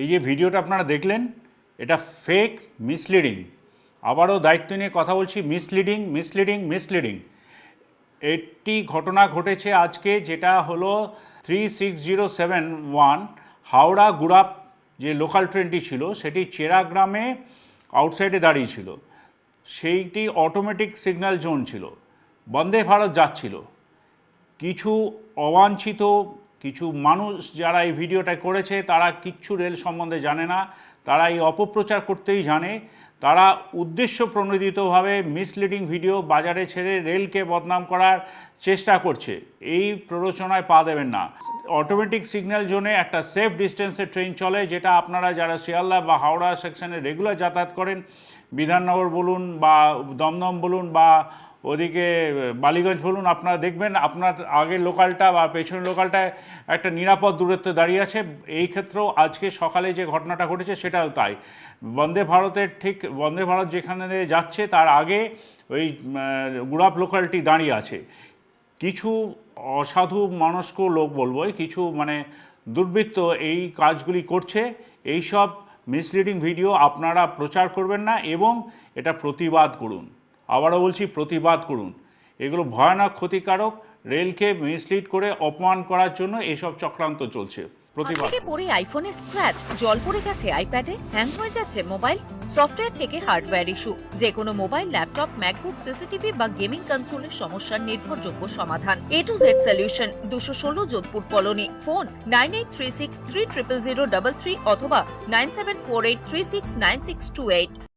এই যে ভিডিওটা আপনারা দেখলেন, এটা ফেক মিসলিডিং আবারও দায়িত্ব নিয়ে কথা বলছি মিসলিডিং মিসলিডিং মিসলিডিং একটি ঘটনা ঘটেছে আজকে, যেটা হলো three six zero seven one Howrah Gurap যে লোকাল ট্রেনটি ছিল, সেটি চেরাগ্রামে আউটসাইডে দাঁড়িয়ে ছিল। সেইটি অটোমেটিক সিগন্যাল জোন ছিল। বন্দে ভারত যাচ্ছিল। কিছু অবাঞ্ছিত কিছু মানুষ যারা এই ভিডিওটা করেছে, তারা কিচ্ছু রেল সম্বন্ধে জানে না। তারা এই অপপ্রচার করতেই জানে। তারা উদ্দেশ্য প্রণোদিতভাবে মিসলিডিং ভিডিও বাজারে ছেড়ে রেলকে বদনাম করার চেষ্টা করছে। এই প্ররোচনায় পা দেবেন না। অটোমেটিক সিগন্যাল জোনে একটা সেফ ডিস্টেন্সে ট্রেন চলে, যেটা আপনারা যারা শিয়ালদা বা হাওড়া সেকশনে রেগুলার যাতায়াত করেন, বিধাননগর বলুন বা দমদম বলুন বা ওদিকে বালিগঞ্জ বলুন, আপনারা দেখবেন, আপনার আগের লোকালটা বা পেছনের লোকালটায় একটা নিরাপদ দূরত্বে দাঁড়িয়ে আছে। এই ক্ষেত্রেও আজকে সকালে যে ঘটনাটা ঘটেছে, সেটাও তাই। বন্দে ভারতের ঠিক, বন্দে ভারত যেখানে যাচ্ছে, তার আগে ওই গুড়াপ লোকালটি দাঁড়িয়ে আছে। কিছু অসাধু মনস্ক লোক বলব, কিছু মানে দুর্বৃত্ত এই কাজগুলি করছে। এই সব মিসলিডিং ভিডিও আপনারা প্রচার করবেন না এবং এটা প্রতিবাদ করুন। আবারও বলছি প্রতিবাদ করুন। এগুলো ভয়ানক ক্ষতিকারক রেলকে মিসলিড করে অপমান করার জন্য এসব চক্রান্ত চলছে। প্রতিবাদ। পড়ে আইফোনে স্ক্র্যাচ জল পড়ে গেছে আইপ্যাডে হ্যাং হয়ে যাচ্ছে মোবাইল সফটওয়্যার থেকে হার্ডওয়্যার ইস্যু। যে কোনো মোবাইল ল্যাপটপ ম্যাকবুক সিসিটিভি বা গেমিং কনসোলের সমস্যার নির্ভরযোগ্য সমাধান। এ টু জেড সলিউশন দুশো ষোলো Jodhpur colony. Phone nine eight three six three triple zero double three অথবা nine seven four eight three six nine six two eight.